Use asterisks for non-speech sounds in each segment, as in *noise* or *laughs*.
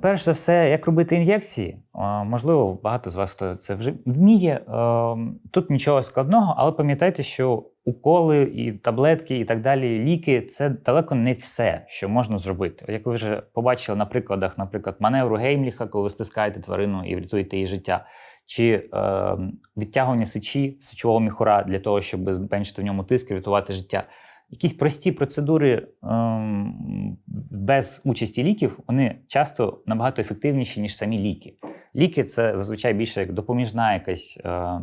Перш за все, як робити ін'єкції, можливо, багато з вас це вже вміє. Ем, Тут нічого складного, але пам'ятайте, що уколи і таблетки, і так далі, ліки це далеко не все, що можна зробити. Як ви вже побачили на прикладах, наприклад, маневру Геймліха, коли ви стискаєте тварину і врятуєте її життя, чи е, відтягування сечі, сечового міхура для того, щоб зменшити в ньому тиск і врятувати життя. Якісь прості процедури ем, без участі ліків, вони часто набагато ефективніші, ніж самі ліки. Ліки це зазвичай більше як допоміжна якась е,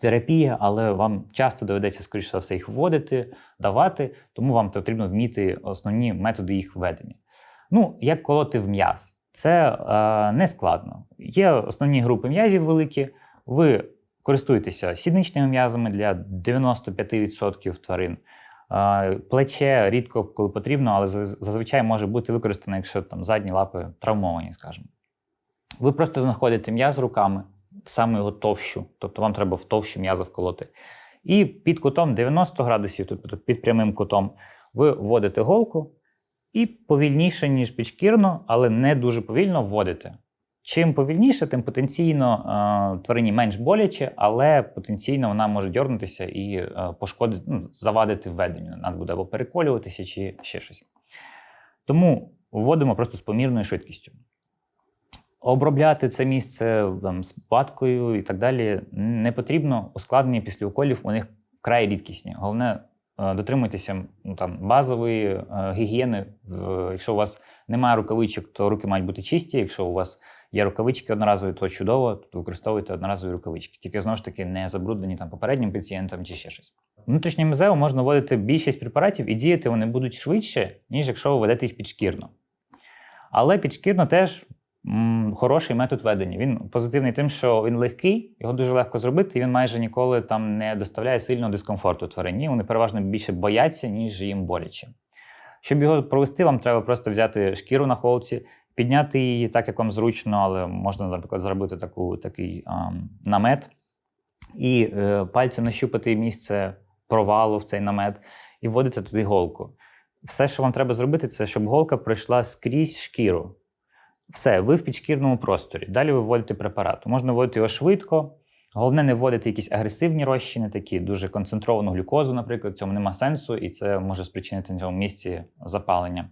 терапія, але вам часто доведеться, скоріше за все, їх вводити, давати, тому вам потрібно вміти основні методи їх введення. Ну, як колоти в м'яз. Це е, не складно. Є основні групи м'язів великі. Ви користуєтеся сідничними м'язами для 95% тварин. Плече рідко коли потрібно, але зазвичай може бути використано, якщо там задні лапи травмовані, скажімо. Ви просто знаходите м'яз руками, саме його товщу, тобто вам треба в товщу м'яза вколоти. І під кутом 90 градусів, тобто під прямим кутом, ви вводите голку і повільніше, ніж підшкірно, але не дуже повільно вводите. Чим повільніше, тим потенційно е, тварині менш боляче, але потенційно вона може дьорнутися і е, пошкодити, ну, завадити введенню. Надо буде або переколюватися, чи ще щось. Тому вводимо просто з помірною швидкістю. Обробляти це місце там, з ваткою і так далі не потрібно. Ускладнення після уколів у них вкрай рідкісні. Головне, е, дотримуйтеся ну, там, базової гігієни. Якщо у вас немає рукавичок, то руки мають бути чисті. Якщо у вас є рукавички одноразові, то чудово, то використовуйте одноразові рукавички. Тільки знову ж таки не забруднені там попереднім пацієнтом чи ще щось. Внутрішнє мезео можна вводити більшість препаратів і діяти вони будуть швидше, ніж якщо ви ведете їх підшкірно. Але підшкірно теж м, хороший метод ведення. Він позитивний тим, що він легкий, його дуже легко зробити, і він майже ніколи там не доставляє сильного дискомфорту тварині. Вони переважно більше бояться, ніж їм боляче. Щоб його провести, вам треба просто взяти шкіру на холці, підняти її так, як вам зручно, але можна, наприклад, зробити таку, такий ам, намет і е, пальцем нащупати місце провалу в цей намет і вводити туди голку. Все, що вам треба зробити, це щоб голка пройшла скрізь шкіру. Все, ви в підшкірному просторі. Далі ви вводите препарат. Можна вводити його швидко. Головне не вводити якісь агресивні розчини, такі дуже концентровану глюкозу, наприклад, в цьому нема сенсу, і це може спричинити на цьому місці запалення.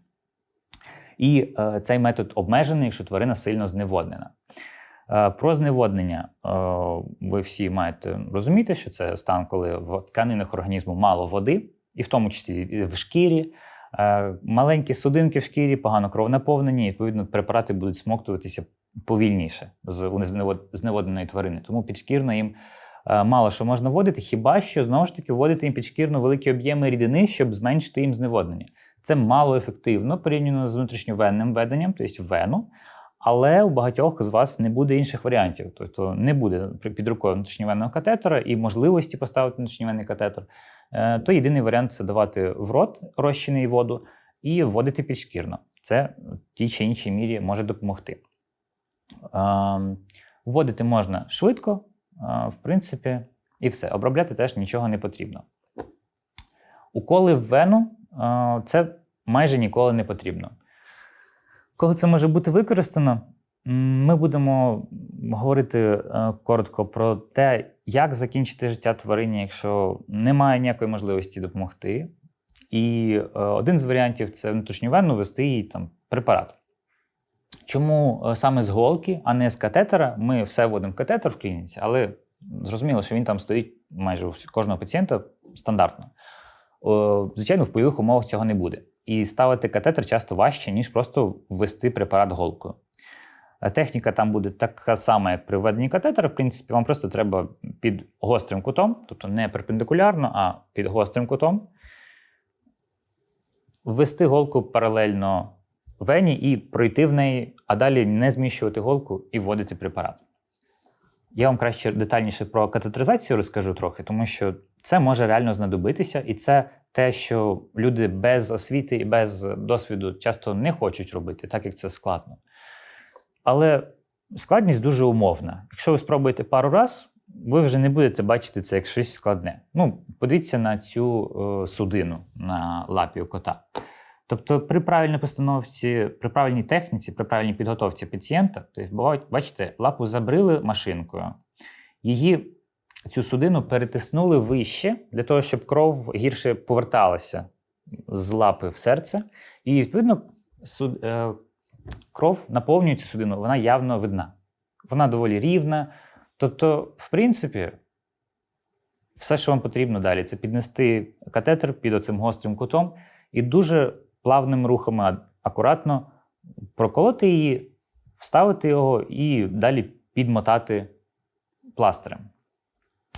І е, цей метод обмежений, якщо тварина сильно зневоднена. Е, про зневоднення е, ви всі маєте розуміти, що це стан, коли в тканинах організму мало води, і в тому числі в шкірі. Е, маленькі судинки в шкірі, погано кровонаповнені, і, відповідно, препарати будуть смоктуватися повільніше з у зневодненої тварини. Тому підшкірно їм е, мало що можна вводити, хіба що знову ж таки вводити їм підшкірно великі об'єми рідини, щоб зменшити їм зневоднення. Це мало ефективно порівняно з внутрішньовенним веденням, тобто вену. Але у багатьох з вас не буде інших варіантів. Тобто не буде під рукою внутрішньовенного катетера і можливості поставити внутрішньовенний катетер. Е, То єдиний варіант це давати в рот розчини воду і вводити підшкірно. Це в тій чи іншій мірі може допомогти. Ем, Вводити можна швидко, е, в принципі, і все. Обробляти теж нічого не потрібно. Уколи в вену це майже ніколи не потрібно. Коли це може бути використано, ми будемо говорити е, коротко про те, як закінчити життя тварині, якщо немає ніякої можливості допомогти. І е, один з варіантів це внутрішньовенно ввести їй там препарат. Чому е, саме з голки, а не з катетера? Ми все вводимо в катетер в клініці, але зрозуміло, що він там стоїть майже у кожного пацієнта стандартно. Звичайно, в бойових умовах цього не буде. І ставити катетер часто важче, ніж просто ввести препарат голкою. Техніка там буде така сама, як при введенні катетера. В принципі, вам просто треба під гострим кутом, тобто не перпендикулярно, а під гострим кутом, ввести голку паралельно вені і пройти в неї, а далі не зміщувати голку і вводити препарат. Я вам краще детальніше про катетеризацію розкажу трохи, тому що це може реально знадобитися, і це те, що люди без освіти і без досвіду часто не хочуть робити, так як це складно. Але складність дуже умовна. Якщо ви спробуєте пару раз, ви вже не будете бачити це як щось складне. Ну, подивіться на цю е, судину на лапі у кота. Тобто, при правильній постановці, при правильній техніці, при правильній підготовці пацієнта, тобто, бачите, лапу забрили машинкою, її цю судину перетиснули вище для того, щоб кров гірше поверталася з лапи в серце, і відповідно суд, е, кров наповнює цю судину, вона явно видна. Вона доволі рівна. Тобто, в принципі, все, що вам потрібно далі, це піднести катетер під оцим гострим кутом і дуже плавними рухами, акуратно проколоти її, вставити його і далі підмотати пластирем.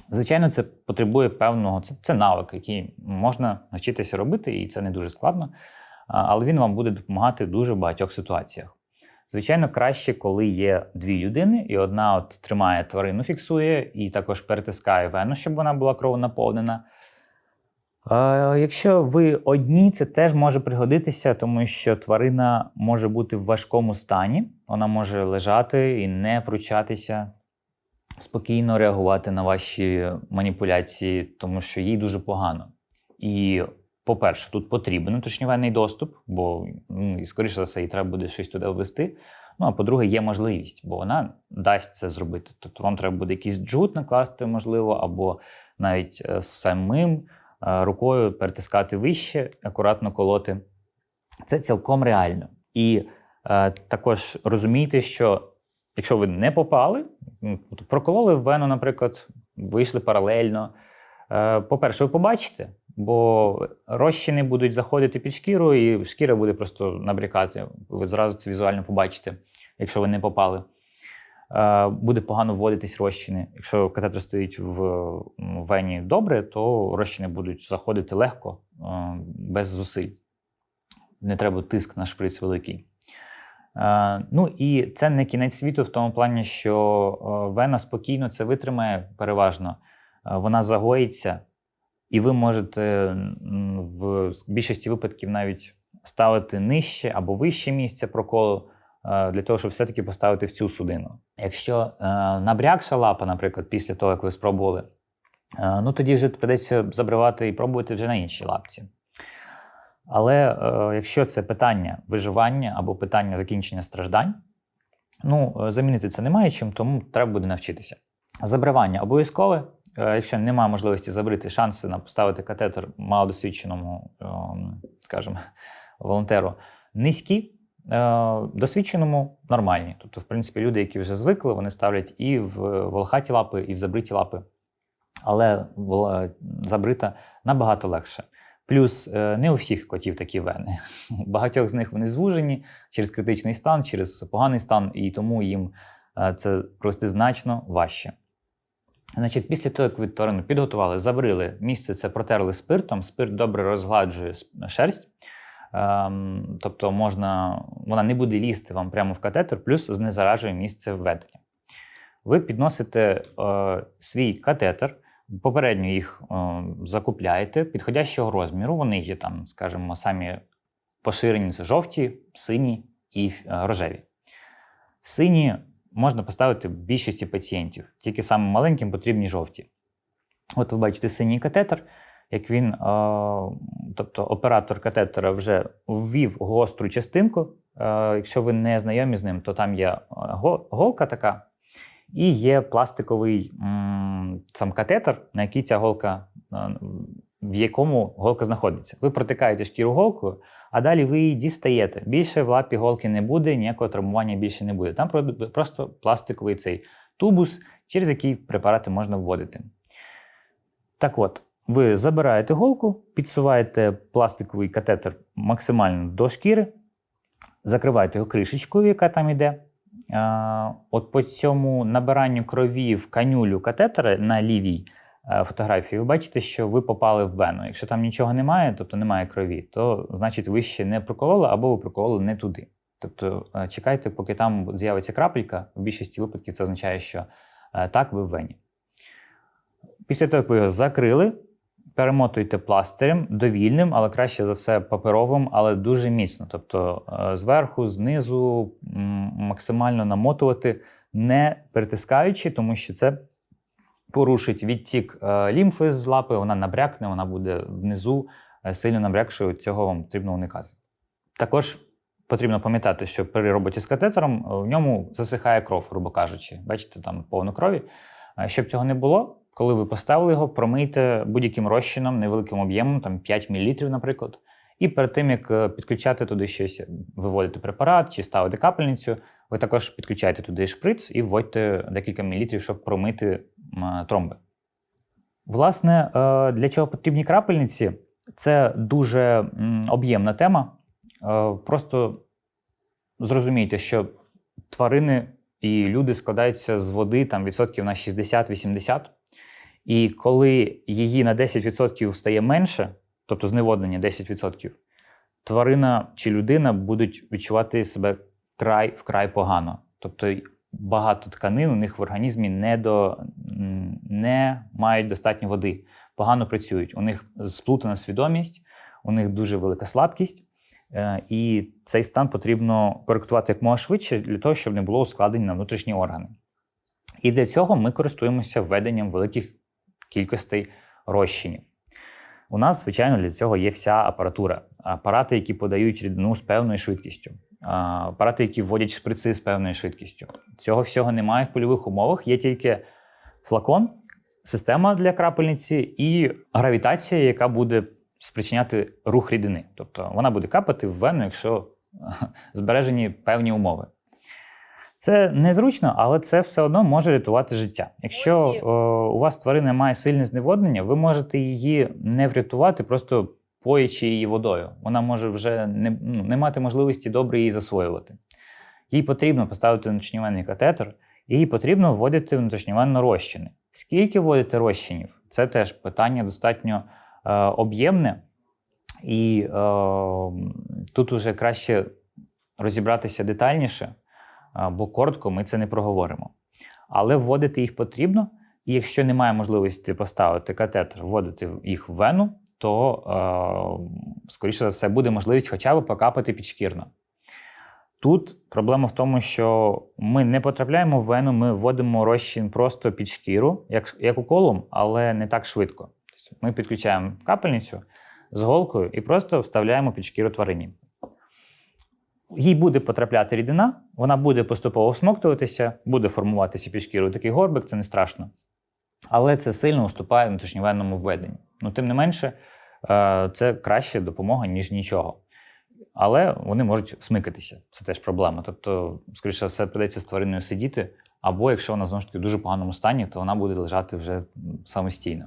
Звичайно, це потребує певного, це, це навик, який можна навчитися робити, і це не дуже складно, але він вам буде допомагати в дуже багатьох ситуаціях. Звичайно, краще, коли є дві людини, і одна от тримає тварину, фіксує, і також перетискає вену, щоб вона була кровонаповнена. Е, Якщо ви одні, це теж може пригодитися, тому що тварина може бути в важкому стані, вона може лежати і не пручатися, спокійно реагувати на ваші маніпуляції, тому що їй дуже погано. І, по-перше, тут потрібен уточнювальний доступ, бо, ну, скоріше за все, їй треба буде щось туди ввести. Ну, а по-друге, є можливість, бо вона дасть це зробити. Тобто вам треба буде якийсь джут накласти, можливо, або навіть е, самим е, рукою перетискати вище, акуратно колоти. Це цілком реально. І е, також розумійте, що якщо ви не попали, прокололи вену, наприклад, вийшли паралельно. е, По-перше, ви побачите, бо розчини будуть заходити під шкіру, і шкіра буде просто набрякати. Ви зразу це візуально побачите, якщо ви не попали. Е, Буде погано вводитись розчини. Якщо катетер стоїть в вені добре, то розчини будуть заходити легко, е, без зусиль. Не треба тиск на шприц великий. Е, Ну і це не кінець світу в тому плані, що е, вена спокійно це витримає переважно, Е, вона загоїться, і ви можете в більшості випадків навіть ставити нижче або вище місце проколу для того, щоб все-таки поставити в цю судину. Якщо набрякша лапа, наприклад, після того, як ви спробували, ну тоді вже придеться забривати і пробувати вже на іншій лапці. Але е, якщо це питання виживання або питання закінчення страждань, ну е, замінити це немає чим, тому треба буде навчитися. Забривання обов'язкове. Е, Якщо немає можливості забрити, шанси на поставити катетер малодосвідченому, е, скажімо, *laughs* волонтеру низькі. Е, Досвідченому нормальні. Тобто, в принципі, люди, які вже звикли, вони ставлять і в волохаті лапи, і в забриті лапи. Але забрита набагато легше. Плюс е, не у всіх котів такі вени. У *laughs* багатьох з них вони звужені через критичний стан, через поганий стан, і тому їм е, це просто значно важче. Значить, після того, як ви тварину підготували, забрили, місце це протерли спиртом, спирт добре розгладжує шерсть. Ем, тобто можна, вона не буде лізти вам прямо в катетер, плюс знезаражує місце введення. Ви підносите е, свій катетер, попередньо їх е, закупляєте підходящого розміру. Вони є там, скажімо, самі поширені це жовті, сині і е, рожеві. Сині можна поставити в більшості пацієнтів, тільки самим маленьким потрібні жовті. От ви бачите синій катетер, як він, е, тобто оператор катетера вже ввів гостру частинку. Якщо ви не знайомі з ним, то там є голка така, і є пластиковий сам катетер, на який ця голка, в якому голка знаходиться. Ви протикаєте шкіру голкою, а далі ви її дістаєте. Більше в лапі голки не буде, ніякого травмування більше не буде. Там про- просто пластиковий цей тубус, через який препарати можна вводити. Так от, ви забираєте голку, підсуваєте пластиковий катетер максимально до шкіри, закриваєте його кришечкою, яка там іде. От по цьому набиранню крові в канюлю катетера на лівій е, фотографії, ви бачите, що ви попали в вену. Якщо там нічого немає, тобто немає крові, то значить ви ще не прокололи або ви прокололи не туди. Тобто е, чекайте, поки там з'явиться крапелька. В більшості випадків це означає, що е, так, ви в вені. Після того, як ви його закрили, перемотуйте пластирем довільним, але краще за все паперовим, але дуже міцно. Тобто зверху, знизу максимально намотувати, не притискаючи, тому що це порушить відтік е, лімфи з лапи, вона набрякне, вона буде внизу е, сильно набрякшою. Цього вам потрібно уникати. Також потрібно пам'ятати, що при роботі з катетером е, в ньому засихає кров, грубо кажучи. Бачите, там повно крові. Щоб цього не було, коли ви поставили його, промийте будь-яким розчином, невеликим об'ємом, там 5 мл, наприклад. І перед тим, як е, підключати туди щось, виводити препарат чи ставити капельницю, ви також підключаєте туди шприц і вводьте декілька мілітрів, щоб промити тромби. Власне, е, для чого потрібні крапельниці? Це дуже об'ємна тема. Е, Просто зрозумійте, що тварини і люди складаються з води там, відсотків на 60-80. І коли її на 10% стає менше, тобто зневоднення 10%, тварина чи людина будуть відчувати себе вкрай вкрай погано. Тобто багато тканин у них в організмі не, до, не мають достатньо води, погано працюють. У них сплутана свідомість, у них дуже велика слабкість. Е, І цей стан потрібно коректувати як можна швидше для того, щоб не було ускладнень на внутрішні органи. І для цього ми користуємося введенням великих кількостей розчинів. У нас, звичайно, для цього є вся апаратура. Апарати, які подають рідину з певною швидкістю, апарати, які вводять шприци з певною швидкістю. Цього всього немає в польових умовах, є тільки флакон, система для крапельниці і гравітація, яка буде спричиняти рух рідини. Тобто вона буде капати в вену, якщо збережені певні умови. Це незручно, але це все одно може рятувати життя. Якщо Ой. е, у вас тварина має сильне зневоднення, ви можете її не врятувати, просто поячи її водою. Вона може вже не, ну, не мати можливості добре її засвоювати. Їй потрібно поставити внутрішньовенний катетер, і їй потрібно вводити внутрішньовенно розчини. Скільки вводити розчинів? Це теж питання достатньо е, об'ємне, і е, тут уже краще розібратися детальніше, бо коротко ми це не проговоримо. Але вводити їх потрібно, і якщо немає можливості поставити катетер, вводити їх в вену, то, е, скоріше за все, буде можливість хоча б покапати підшкірно. Тут проблема в тому, що ми не потрапляємо в вену, ми вводимо розчин просто під шкіру, як, як уколом, але не так швидко. Тобто Ми підключаємо капельницю з голкою і просто вставляємо під шкіру тварині. Їй буде потрапляти рідина, вона буде поступово всмоктуватися, буде формуватися під шкірою такий горбик, це не страшно. Але це сильно уступає внутрішньовенному введенню. Ну, тим не менше, е, це краще допомога, ніж нічого. Але вони можуть смикатися. Це теж проблема. Тобто, скоріше все, придеться з твариною сидіти, або якщо вона знову ж таки в дуже поганому стані, то вона буде лежати вже самостійно.